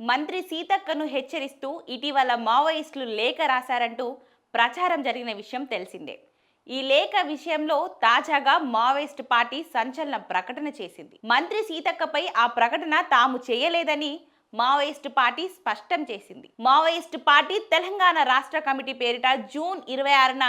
మంత్రి సీతక్కను హెచ్చరిస్తూ ఇటీవల మావోయిస్టులు లేఖ రాశారంటూ ప్రచారం జరిగిన విషయం తెలిసిందే. ఈ లేఖ విషయంలో తాజాగా మావోయిస్ట్ పార్టీ సంచలన ప్రకటన చేసింది. మంత్రి సీతక్కపై ఆ ప్రకటన తాము చేయలేదని మావోయిస్ట్ పార్టీ స్పష్టం చేసింది. మావోయిస్ట్ పార్టీ తెలంగాణ రాష్ట్ర కమిటీ పేరిట జూన్ ఇరవై ఆరున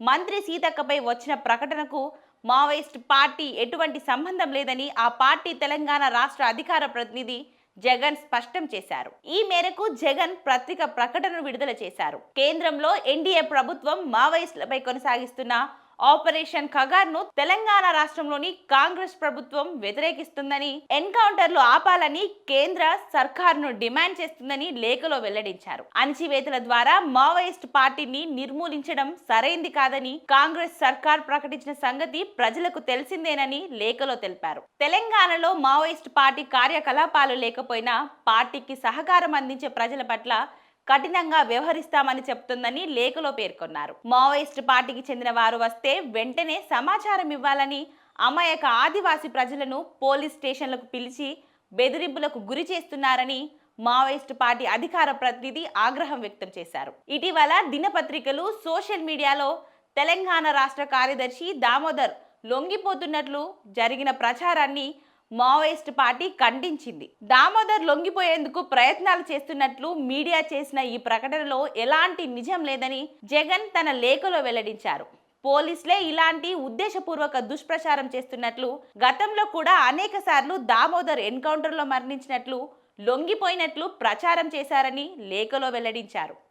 మంత్రి సీతక్కపై వచ్చిన ప్రకటనకు మావోయిస్ట్ పార్టీ ఎటువంటి సంబంధం లేదని ఆ పార్టీ తెలంగాణ రాష్ట్ర అధికార ప్రతినిధి జగన్ స్పష్టం చేశారు. ఈ మేరకు జగన్ పత్రిక ప్రకటన విడుదల చేశారు. కేంద్రంలో ఎన్డీఏ ప్రభుత్వం మావోయిస్టులపై కొనసాగిస్తున్న ఆపరేషన్ ఖగార్ను తెలంగాణ రాష్ట్రంలోని కాంగ్రెస్ ప్రభుత్వం వ్యతిరేకిస్తుందని ఎన్కౌంటర్లు ఆపాలని కేంద్ర సర్కార్ను డిమాండ్ చేస్తుందని లేఖలో వెల్లడించారు. అణచివేతల ద్వారా మావోయిస్ట్ పార్టీని నిర్మూలించడం సరైంది కాదని కాంగ్రెస్ సర్కార్ ప్రకటించిన సంగతి ప్రజలకు తెలిసిందేనని లేఖలో తెలిపారు. తెలంగాణలో మావోయిస్ట్ పార్టీ కార్యకలాపాలు లేకపోయినా పార్టీకి సహకారం అందించే ప్రజల పట్ల కఠినంగా వ్యవహరిస్తామని చెప్తుందని లేఖలో పేర్కొన్నారు. మావోయిస్ట్ పార్టీకి చెందిన వారు వస్తే వెంటనే సమాచారం ఇవ్వాలని అమాయక ఆదివాసీ ప్రజలను పోలీస్ స్టేషన్లకు పిలిచి బెదిరింపులకు గురి చేస్తున్నారని మావోయిస్ట్ పార్టీ అధికార ప్రతినిధి ఆగ్రహం వ్యక్తం చేశారు. ఇటీవల దినపత్రికలు సోషల్ మీడియాలో తెలంగాణ రాష్ట్ర కార్యదర్శి దామోదర్ లొంగిపోతున్నట్లు జరిగిన ప్రచారాన్ని మావోయిస్ట్ పార్టీ ఖండించింది. దామోదర్ లొంగిపోయేందుకు ప్రయత్నాలు చేస్తున్నట్లు మీడియా చేసిన ఈ ప్రకటనలో ఎలాంటి నిజం లేదని జగన్ తన లేఖలో వెల్లడించారు. పోలీసులే ఇలాంటి ఉద్దేశపూర్వక దుష్ప్రచారం చేస్తున్నట్లు గతంలో కూడా అనేక సార్లు దామోదర్ ఎన్కౌంటర్లో మరణించినట్లు లొంగిపోయినట్లు ప్రచారం చేశారని లేఖలో వెల్లడించారు.